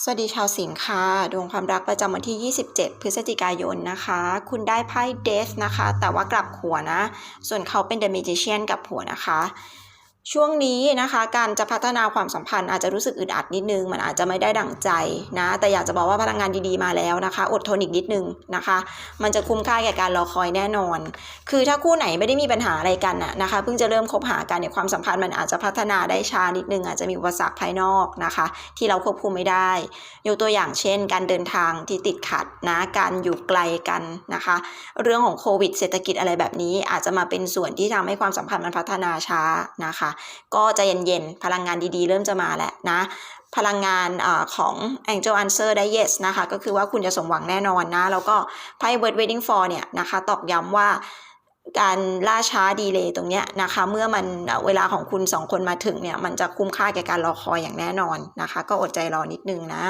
สวัสดีชาวสิงค์ค่ะดวงความรักประจำวันที่ 27 พฤศจิกายนนะคะ คุณได้ไพ่เดสนะคะ แต่ว่ากลับหัวนะ ส่วนเขาเป็นเดอะเมจิเชียนกับหัวนะคะ ช่วงนี้นะคะการจะพัฒนาความสัมพันธ์อาจจะรู้สึกอึดอัดนิดนึง มันอาจจะไม่ได้ดั่งใจนะ แต่อยากจะบอกว่าพลังงานดีๆมาแล้วนะคะ อดทนอีกนิดนึงนะคะ มันจะคุ้มค่าแก่การรอคอยแน่นอน คือถ้าคู่ไหนไม่ได้มีปัญหาอะไรกันน่ะนะคะ เพิ่งจะเริ่มคบหากันเนี่ยความสัมพันธ์มันอาจจะพัฒนาได้ช้านิดนึง อาจจะมีอุปสรรคภายนอกนะคะ ที่เราควบคุมไม่ได้ ยกตัวอย่างเช่น การเดินทางที่ติดขัดนะการอยู่ไกลกันนะคะ เรื่องของโควิด เศรษฐกิจอะไรแบบนี้อาจจะมาเป็นส่วนที่ทำให้ความสัมพันธ์มันพัฒนาช้านะคะก็ใจเย็นๆ พลังงานดีๆ เริ่มจะมาแหละนะ พลังงานอของ Angel Answer ได้ yes นะคะ ก็คือว่าคุณจะสมหวังแน่นอนนะ แล้วก็ไพ่ Word Waiting for เนี่ยนะคะตอกย้ำว่าการล่าช้าดีเลย์ตรงเนี้ยนะคะ เมื่อมันเอ่อเวลาของคุณสองคนมาถึงเนี่ย มันจะคุ้มค่าแก่การรอคอยอย่างแน่นอนนะคะ ก็อดใจรอนิดนึงนะ